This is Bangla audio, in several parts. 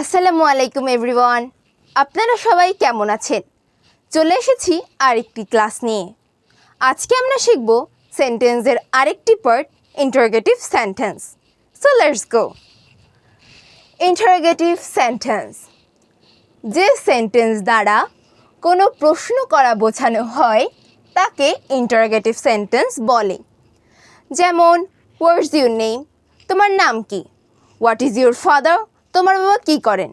আসসালামু আলাইকুম এভরিওয়ান আপনারা সবাই কেমন আছেন? চলে এসেছি আরেকটি ক্লাস নিয়ে। আজকে আমরা শিখব সেন্টেন্সের আরেকটি part interrogative sentence so let's go interrogative sentence যে সেন্টেন্স দ্বারা কোনো প্রশ্ন করা বোঝানো হয়, তাকে ইন্টারোগেটিভ সেন্টেন্স বলে। যেমন হোয়াটস ইউর নেম তোমার নাম কি? হোয়াট ইজ ইউর ফাদার তোমার বাবা কী করেন?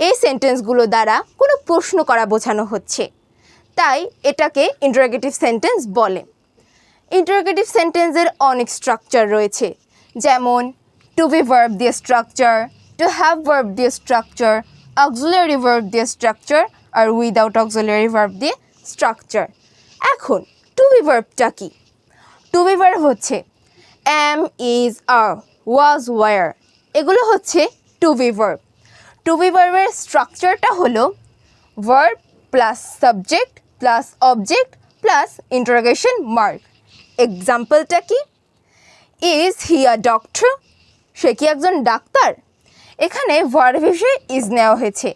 এই সেন্টেন্সগুলো দ্বারা কোনো প্রশ্ন করা বোঝানো হচ্ছে। তাই এটাকে ইন্টারোগেটিভ সেন্টেন্স বলে। ইন্টারোগেটিভ সেন্টেন্সের অনেক স্ট্রাকচার রয়েছে। যেমন টু বি ভার্ব দিয়ে স্ট্রাকচার টু হ্যাভ ভার্ব দিয়ে স্ট্রাকচার অক্সুলারি ভার্ব দিয়ে স্ট্রাকচার আর উইদাউট অক্সুলারি ভার্ব দিয়ে স্ট্রাকচার এখন টু বি ভার্বটা কী? টু বি ভার্ব হচ্ছে am is are was were এগুলো হচ্ছে to be verb to be ভার্বের স্ট্রাকচারটা হলো verb plus subject plus object plus interrogation mark এক্সাম্পলটা কি? ইজ হি আ ডক্টর সে কি একজন ডাক্তার? এখানে ভার্ব হিসেবে ইজ নেওয়া হয়েছে।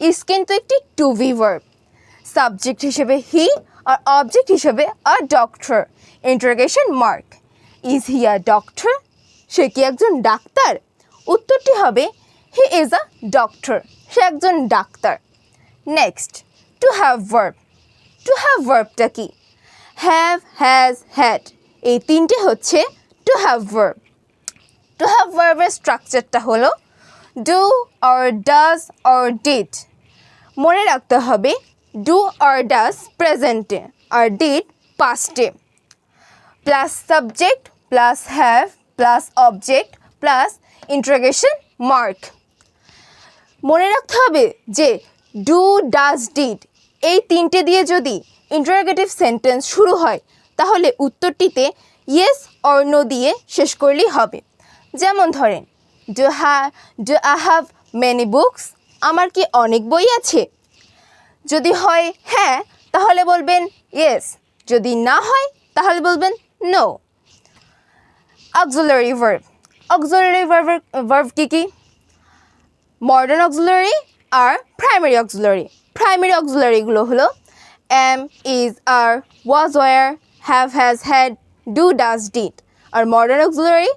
ইজ কিন্তু একটি টু বি ভার্ব সাবজেক্ট হিসেবে হি আর অবজেক্ট হিসেবে a doctor interrogation mark is he a doctor সে কি একজন ডাক্তার? উত্তরটি হবে হি ইজ আ ডক্টর সে একজন doctor. Next to have verb to have ভার্বটা কি? হ্যাভ হ্যাজ হ্যাড এই তিনটে হচ্ছে to have verb to have ভার্বের স্ট্রাকচারটা হলো do or does or did মনে রাখতে হবে ডু অর ডাজ প্রেজেন্টে আর did পাস্টে plus subject plus have plus object plus interrogation mark মনে রাখতে হবে যে ডু ডাজ ডিড এই তিনটে দিয়ে যদি ইন্টারোগেটিভ সেন্টেন্স শুরু হয়, তাহলে উত্তরটিতে ইয়েস অর নো দিয়ে শেষ করলেই হবে। যেমন ধরেন ডু হ্যা do I have many books আমার কি অনেক বই আছে? যদি হয় হ্যাঁ তাহলে বলবেন ইয়েস যদি না হয়, তাহলে বলবেন নো অক্সুলারি ভার্ব অক্সুলারি ভার্বের ভার্ব কী কী? মডার্ন অক্সুলারি আর প্রাইমারি অক্সুলারি প্রাইমারি অক্সুলারিগুলো হলো am is are was were have has had do does did R modern auxiliary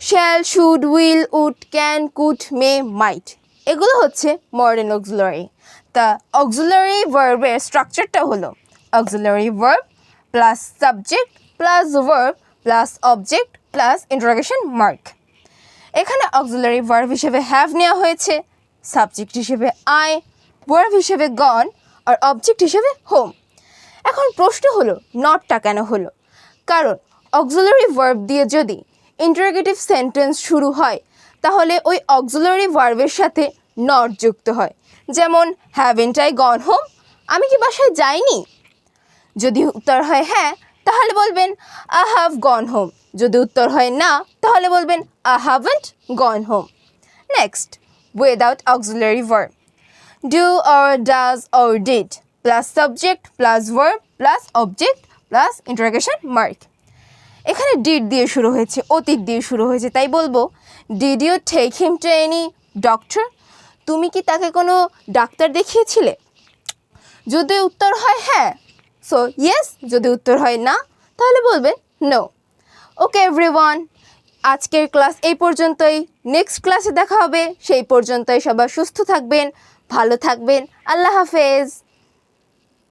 shall should will would can could may might এগুলো হচ্ছে মডার্ন অক্সুলারি তা অক্সুলারি ভার্বের স্ট্রাকচারটা হলো auxiliary verb plus subject plus verb plus object plus interrogation mark এখানে অক্সিলারি ভার্ব হিসেবে হ্যাভ নেওয়া হয়েছে সাবজেক্ট হিসেবে আই ভার্ব হিসেবে গন আর অবজেক্ট হিসেবে হোম এখন প্রশ্ন হলো নটটা কেন হলো? কারণ অক্সিলারি ভার্ব দিয়ে যদি ইন্টারোগেটিভ সেন্টেন্স শুরু হয়, তাহলে ওই অক্সিলারি ভার্বের সাথে নট যুক্ত হয়। যেমন হ্যাভেন্ট আই গন হোম আমি কি বাসায় যাইনি? যদি উত্তর হয় হ্যাঁ তাহলে বলবেন আই হ্যাভ গন হোম যদি উত্তর হয় না, তাহলে বলবেন I haven't gone home next without auxiliary verb do or does or did plus subject plus verb plus object plus interrogation mark এখানে ডিড দিয়ে শুরু হয়েছে, অতীত দিয়ে শুরু হয়েছে, তাই বলব did you take him to any doctor তুমি কি তাকে কোনো ডাক্তার দেখিয়েছিলে? যদি উত্তর হয় হ্যাঁ সো ইয়েস যদি উত্তর হয় না, তাহলে বলবেন নো ওকে এভরিওয়ান আজকের ক্লাস এই পর্যন্তই। নেক্সট ক্লাসে দেখা হবে। সেই পর্যন্তই সবাই সুস্থ থাকবেন, ভালো থাকবেন। আল্লাহ হাফেজ।